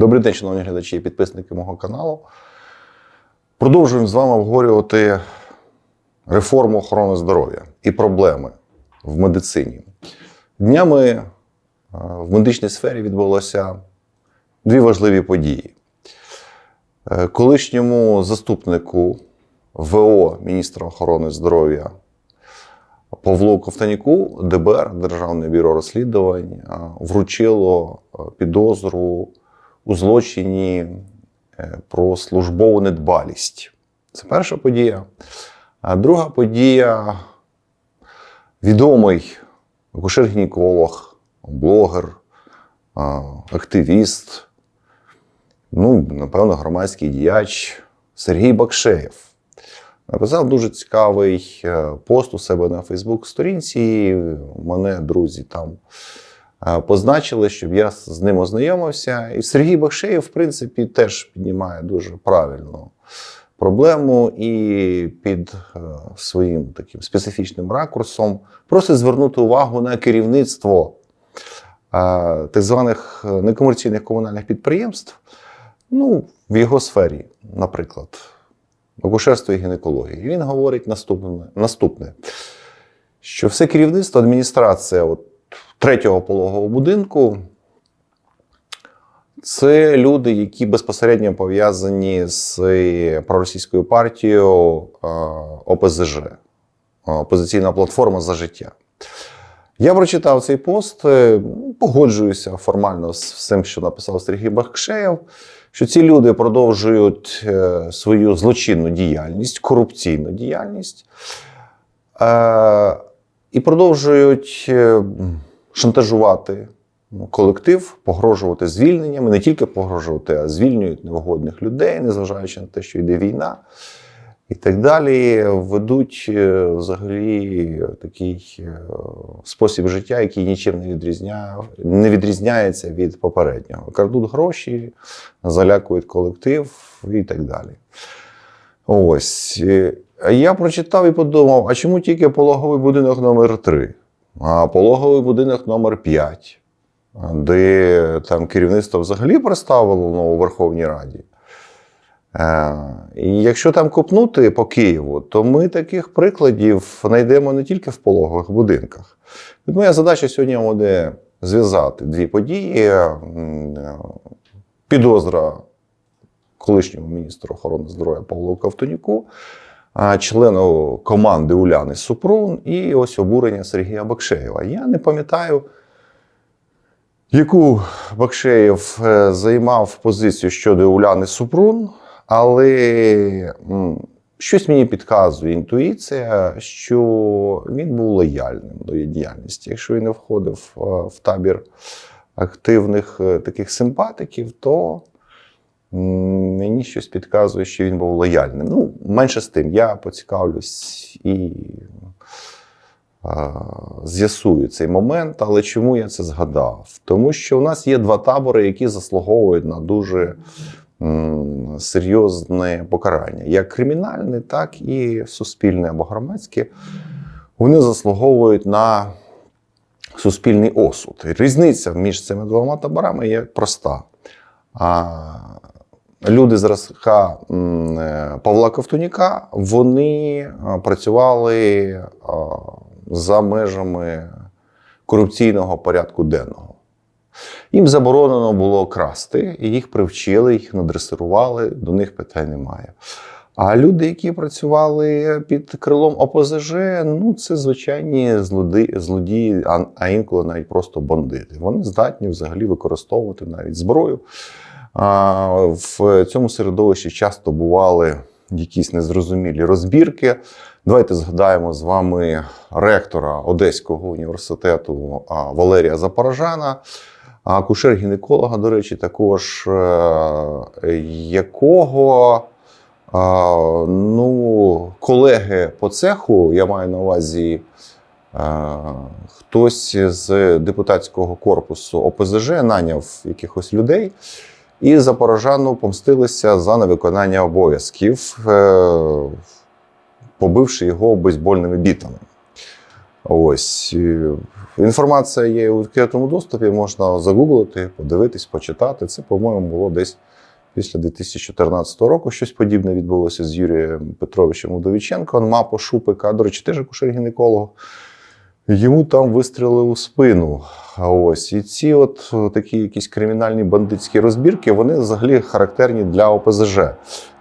Добрий день, шановні глядачі і підписники мого каналу. Продовжуємо з вами обговорювати реформу охорони здоров'я і проблеми в медицині. Днями е, в медичній сфері відбулося дві важливі події. Е, Колишньому заступнику ВО міністра охорони здоров'я Павлу Ковтанюку ДБР, Державне бюро розслідувань, е, вручило підозру у злочині е, про службову недбалість. Це перша подія. А друга подія відомий акушер-гінеколог, блогер, активіст, ну, напевно, громадський діяч Сергій Бакшеєв. Написав дуже цікавий е, пост у себе на Фейсбук-сторінці. Мене друзі там позначили, щоб я з ним ознайомився. І Сергій Бакшеєв, в принципі, теж піднімає дуже правильну проблему і під е, своїм таким специфічним ракурсом просить звернути увагу на керівництво е, так званих е, некомерційних комунальних підприємств, ну, в його сфері, наприклад, акушерство і гінекології. І він говорить наступне, наступне: що все керівництво, адміністрація от, третього пологового будинку це люди, які безпосередньо пов'язані з проросійською партією е, ОПЗЖ, е, опозиційна платформа за життя. Я прочитав цей пост, е, погоджуюся формально з всім, що написав Сергій Бахшеєв, що ці люди продовжують е, свою злочинну діяльність, корупційну діяльність е, і продовжують е, шантажувати ну, колектив, погрожувати звільненнями, не тільки погрожувати, а звільнюють невгодних людей, незважаючи на те, що йде війна. І так далі ведуть е, взагалі такий е, спосіб життя, який нічим не відрізняє, не відрізняється від попереднього. Крадуть гроші, залякують колектив і так далі. Ось. Е, Я прочитав і подумав: а чому тільки пологовий будинок номер 3 а пологовий будинок номер 5 де там керівництво взагалі представило ну, у Верховній Раді. Е, І якщо там копнути по Києву, то ми таких прикладів знайдемо не тільки в пологових будинках. От моя задача сьогодні буде зв'язати дві події: е, підозра колишньому міністру охорони здоров'я Павлу Ковтонюку, а члену команди Уляни Супрун і ось обурення Сергія Бакшеєва. Я не пам'ятаю, яку Бакшеєв е, займав позицію щодо Уляни Супрун, але щось мені підказує інтуїція, що він був лояльним до її діяльності. Якщо він не входив е, в табір активних е, таких симпатиків, то мені щось підказує, що він був лояльним. Ну, менше з тим, я поцікавлюсь і з'ясую цей момент. Але чому я це згадав? Тому що у нас є два табори, які заслуговують на дуже серйозне покарання, як кримінальне, так і суспільне або громадське. Вони заслуговують на суспільний осуд. Різниця між цими двома таборами є проста. А люди зразка м, е, Павла Ковтуніка вони е, працювали е, за межами корупційного порядку денного. Їм заборонено було красти, і їх привчили, їх надресирували, до них питань немає. А люди, які працювали під крилом ОПЗЖ, ну це звичайні злодії, а інколи навіть просто бандити. Вони здатні взагалі використовувати навіть зброю. В цьому середовищі часто бували якісь незрозумілі розбірки. Давайте згадаємо з вами ректора Одеського університету Валерія Запорожана, акушер-гінеколога, до речі, також е, якого ну, колеги по цеху, я маю на увазі. е, Хтось з депутатського корпусу ОПЗЖ наняв якихось людей і Запорожану помстилися за невиконання обов'язків, е, побивши його бейсбольними бітами. Ось е, інформація є у відкритому доступі, можна загуглити, подивитись, почитати. Це, по-моєму, було десь після 2014 року. Щось подібне відбулося з Юрієм Петровичем Удовіченко. Мапа Шупика, до речі, теж акушер-гінеколог. Йому там вистрілили у спину. Ось і ці, от е, такі якісь кримінальні бандитські розбірки, вони взагалі характерні для ОПЗЖ.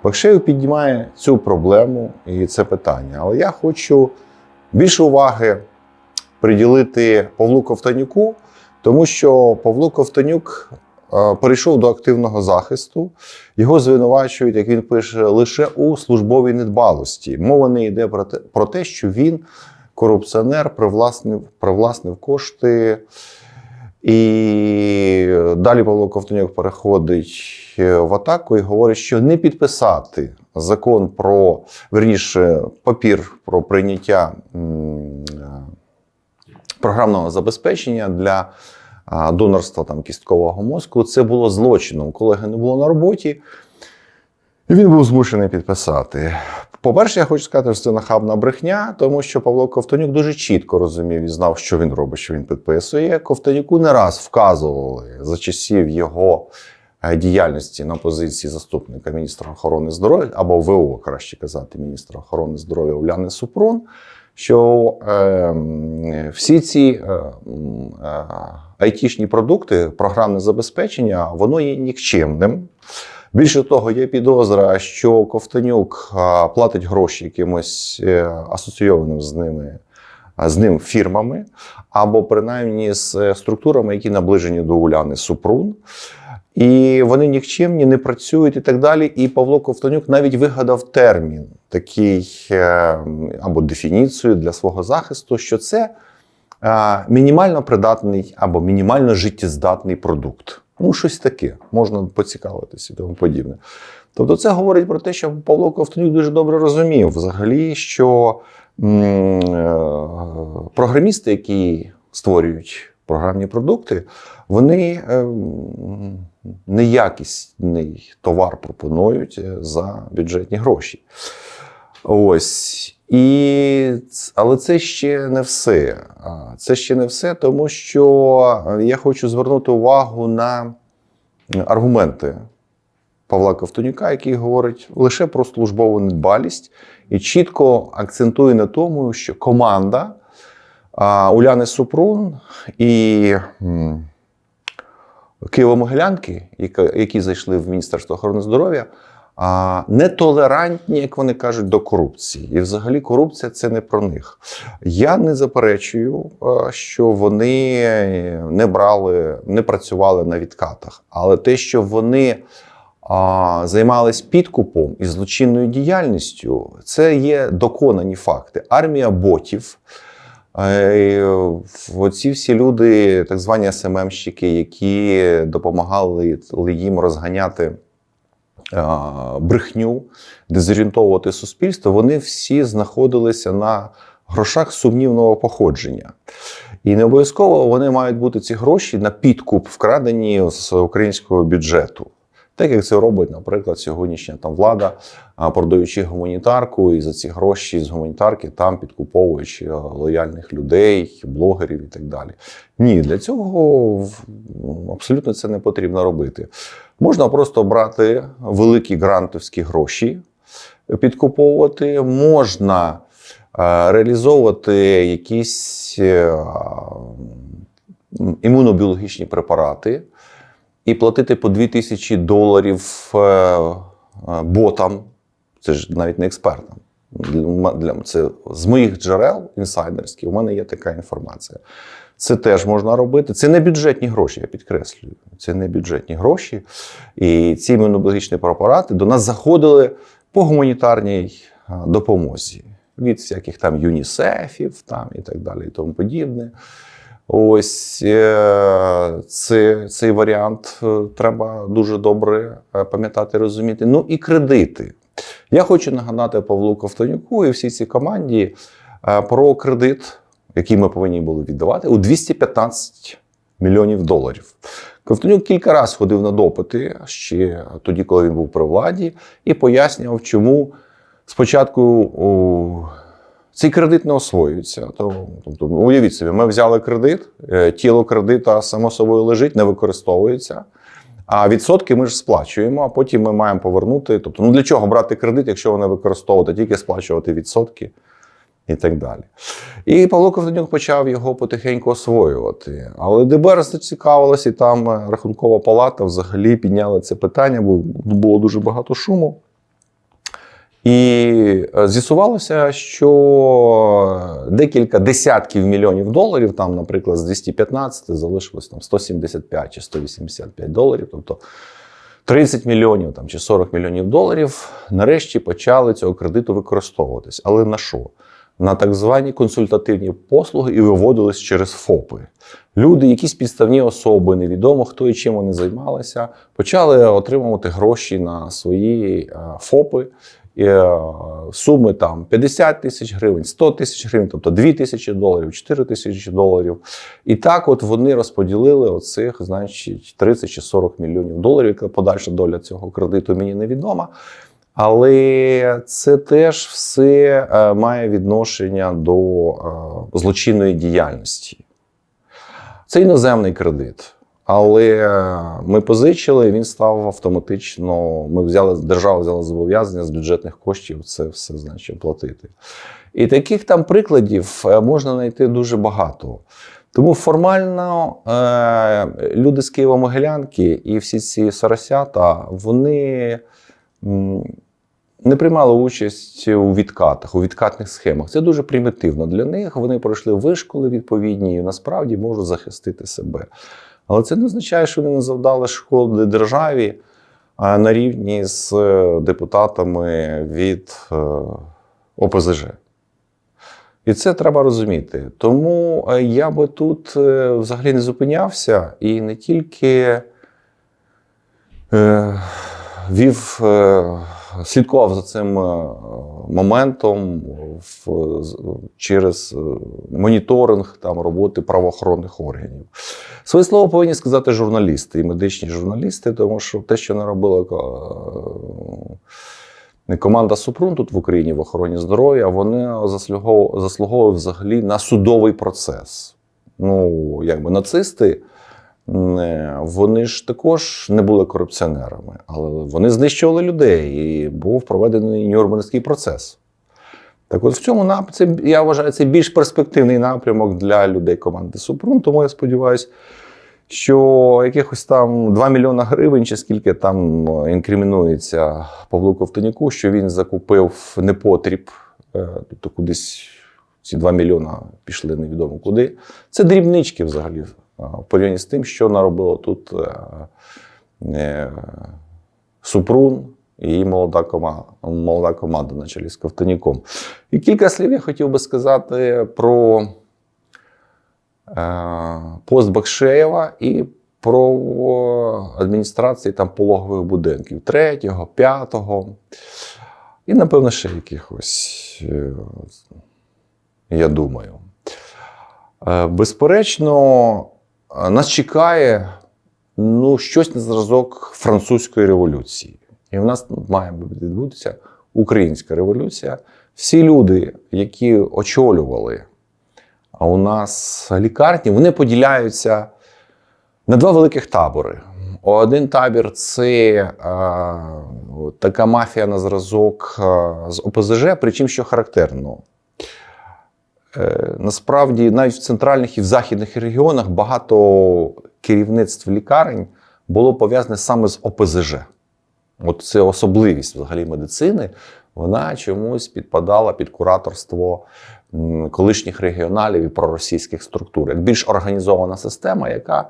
Бакшеєв піднімає цю проблему і це питання. Але я хочу більше уваги приділити Павлу Ковтанюку, тому що Павло Ковтанюк е, перейшов до активного захисту. Його звинувачують, як він пише, лише у службовій недбалості. Мова не йде про те, про те що він корупціонер, привласнив, привласнив кошти. І далі Павло Ковтонюк переходить е, в атаку і говорить, що не підписати закон про верніше папір про прийняття е, програмного забезпечення для донорства там, кісткового мозку. Це було злочином. Колеги не було на роботі, і він був змушений підписати. По-перше, я хочу сказати, що це нахабна брехня, тому що Павло Ковтонюк дуже чітко розумів і знав, що він робить, що він підписує. Ковтонюку не раз вказували за часів його е, діяльності на позиції заступника міністра охорони здоров'я або ВО, краще казати, міністра охорони здоров'я Уляни Супрун. Що е, всі ці е, е, айтішні продукти, програмне забезпечення, воно є нікчемним. Більше того, є підозра, що Ковтонюк платить гроші якимось е, асоційованим з ними з ним фірмами, або принаймні з е, структурами, які наближені до Уляни Супрун. І вони нікчемні, не працюють і так далі. І Павло Ковтонюк навіть вигадав термін, такий е, або дефініцію для свого захисту, що це мінімально придатний або мінімально життєздатний продукт. Ну, щось таке, можна поцікавитися і тому подібне. Тобто, це говорить про те, що Павло Ковтонюк дуже добре розумів взагалі, що е, програмісти, які створюють програмні продукти, вони е, неякісний товар пропонують е, за бюджетні гроші. Ось. І, але це ще не все. Це ще не все, тому що е, я хочу звернути увагу на аргументи Павла Ковтонюка, який говорить лише про службову недбалість і чітко акцентує на тому, що команда Уляни Супрун і Києво-Могилянки, які зайшли в Міністерство охорони здоров'я, нетолерантні, як вони кажуть, до корупції. І взагалі корупція це не про них. Я не заперечую, що вони не брали, не працювали на відкатах, але те, що вони займались підкупом і злочинною діяльністю, це є доконані факти. Армія ботів. Е, Оці всі люди, так звані СММщики, які допомагали їм розганяти брехню, дезорієнтовувати суспільство, вони всі знаходилися на грошах сумнівного походження. І не обов'язково вони мають бути ці гроші на підкуп, вкрадені з українського бюджету. Так як це робить, наприклад, сьогоднішня там влада, продаючи гуманітарку, і за ці гроші з гуманітарки там підкуповуючи лояльних людей, блогерів і так далі. Ні, для цього абсолютно це не потрібно робити. Можна просто брати великі грантовські гроші, підкуповувати, можна е, реалізовувати якісь е, імунобіологічні препарати і платити по 2000 доларів е, е, ботам, це ж навіть не експертам. Для, це з моїх джерел інсайдерських, у мене є така інформація. Це теж можна робити. Це не бюджетні гроші, я підкреслюю. Це не бюджетні гроші. І ці імунобіологічні препарати до нас заходили по гуманітарній допомозі від всяких там ЮНІСЕФів там, і так далі, і тому подібне. Ось це, цей варіант е, треба дуже добре е, пам'ятати, розуміти. Ну і кредити. Я хочу нагадати Павлу Ковтонюку і всій цій команді е, про кредит, який ми повинні були віддавати, у 215 мільйонів доларів. Ковтонюк кілька разів ходив на допити ще тоді, коли він був при владі, і пояснював, чому спочатку цей кредит не освоюється. Тобто, уявіть собі, ми взяли кредит, е, тіло кредита само собою лежить, не використовується. А відсотки ми ж сплачуємо, а потім ми маємо повернути. Тобто, ну для чого брати кредит, якщо не використовувати, тільки сплачувати відсотки і так далі. І Павло Ковтонюк почав його потихеньку освоювати. Але ДБР зацікавилось, і там е, рахункова палата взагалі підняла це питання, бо було дуже багато шуму. І е, з'ясувалося, що декілька десятків мільйонів доларів, там, наприклад, з 215 залишилось там 175 чи 185 доларів, тобто 30 мільйонів там, чи 40 мільйонів доларів, нарешті почали цього кредиту використовуватись. Але на що? На так звані консультативні послуги і виводились через ФОПи. Люди, якісь підставні особи, невідомо хто і чим вони займалися, почали отримувати гроші на свої е, ФОПи. Е, суми там 50 тисяч гривень, 100 тисяч гривень, тобто 2 тисячі доларів, 4 тисячі доларів. І так от вони розподілили оцих, значить, 30 чи 40 мільйонів доларів. Яка подальша доля цього кредиту мені невідома. Але це теж все е, має відношення до е, злочинної діяльності. Це іноземний кредит. Але ми позичили, він став автоматично. Ми взяли, держава взяла зобов'язання з бюджетних коштів це все значить, платити. І таких там прикладів е, можна знайти дуже багато. Тому формально е, люди з Києво-Могилянки і всі ці соросята, вони не приймали участь у відкатах, у відкатних схемах. Це дуже примітивно для них. Вони пройшли вишколи відповідні і насправді можуть захистити себе. Але це не означає, що вони не завдали шкоди державі на рівні з е, депутатами від е, ОПЗЖ. І це треба розуміти. Тому е, я би тут взагалі не зупинявся і не тільки вів, слідкував за цим е, моментом в, через е, моніторинг там, роботи правоохоронних органів. Своє слово повинні сказати журналісти і медичні журналісти, тому що те, що не робила е, команда Супрун тут в Україні в охороні здоров'я, вони заслуговували, взагалі на судовий процес. Ну, якби нацисти. Вони ж також не були корупціонерами, але вони знищували людей і був проведений Нюрнберзький процес. Так от в цьому нап... це, я вважаю, це більш перспективний напрямок для людей команди Супрун. Тому я сподіваюся, що якихось там 2 мільйона гривень, чи скільки там е, інкримінується Павлу Ковтоніку, що він закупив непотріб, е, тобто кудись ці 2 мільйона пішли невідомо куди. Це дрібнички взагалі в порівнянні з тим, що наробило тут е, е, Супрун і її молода команда, молода команда на чолі з Ковтоніком. І кілька слів я хотів би сказати про е, пост Бакшеєва і про адміністрації там пологових будинків третього, п'ятого. І, напевно, ще якихось, я думаю. Безперечно, нас чекає ну, щось на зразок французької революції. І в нас має відбутися українська революція. Всі люди, які очолювали а у нас лікарні, вони поділяються на два великих табори. Один табір це е, така мафія на зразок з ОПЗЖ, причому що характерно. Е, насправді, навіть в центральних і в західних регіонах багато керівництв лікарень було пов'язане саме з ОПЗЖ. От це особливість взагалі медицини. Вона чомусь підпадала під кураторство колишніх регіоналів і проросійських структур. Як більш організована система, яка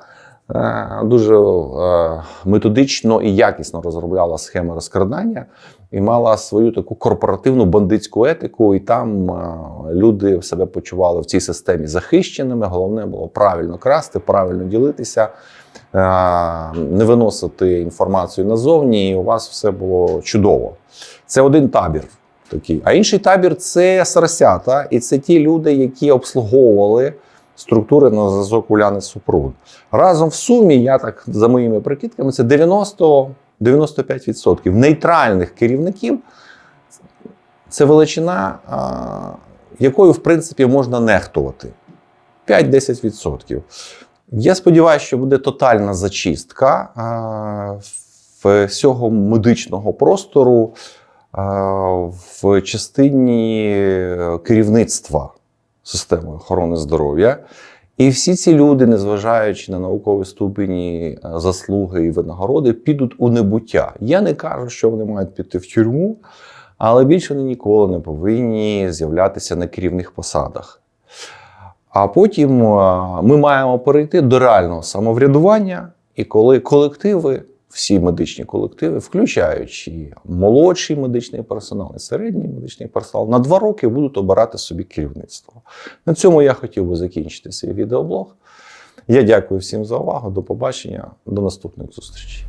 дуже е, методично і якісно розробляла схеми розкрадання і мала свою таку корпоративну бандитську етику, і там е, люди себе почували в цій системі захищеними. Головне було правильно красти, правильно ділитися, е, не виносити інформацію назовні, і у вас все було чудово. Це один табір. Такий. А інший табір це сарасята, і це ті люди, які обслуговували структури на зразок Уляни Супрун. Разом в сумі, я так за моїми прикидками, це 90-95% нейтральних керівників. Це величина, якою, в принципі, можна нехтувати. 5-10%. Я сподіваюся, що буде тотальна зачистка всього медичного простору в частині керівництва системи охорони здоров'я. І всі ці люди, незважаючи на наукові ступені, е, заслуги і винагороди, підуть у небуття. Я не кажу, що вони мають піти в тюрму, але більше вони ніколи не повинні з'являтися на керівних посадах. А потім е, ми маємо перейти до реального самоврядування, і коли колективи, всі медичні колективи, включаючи молодший медичний персонал і середній медичний персонал, на два роки будуть обирати собі керівництво. На цьому я хотів би закінчити свій відеоблог. Я дякую всім за увагу. До побачення, до наступних зустрічей.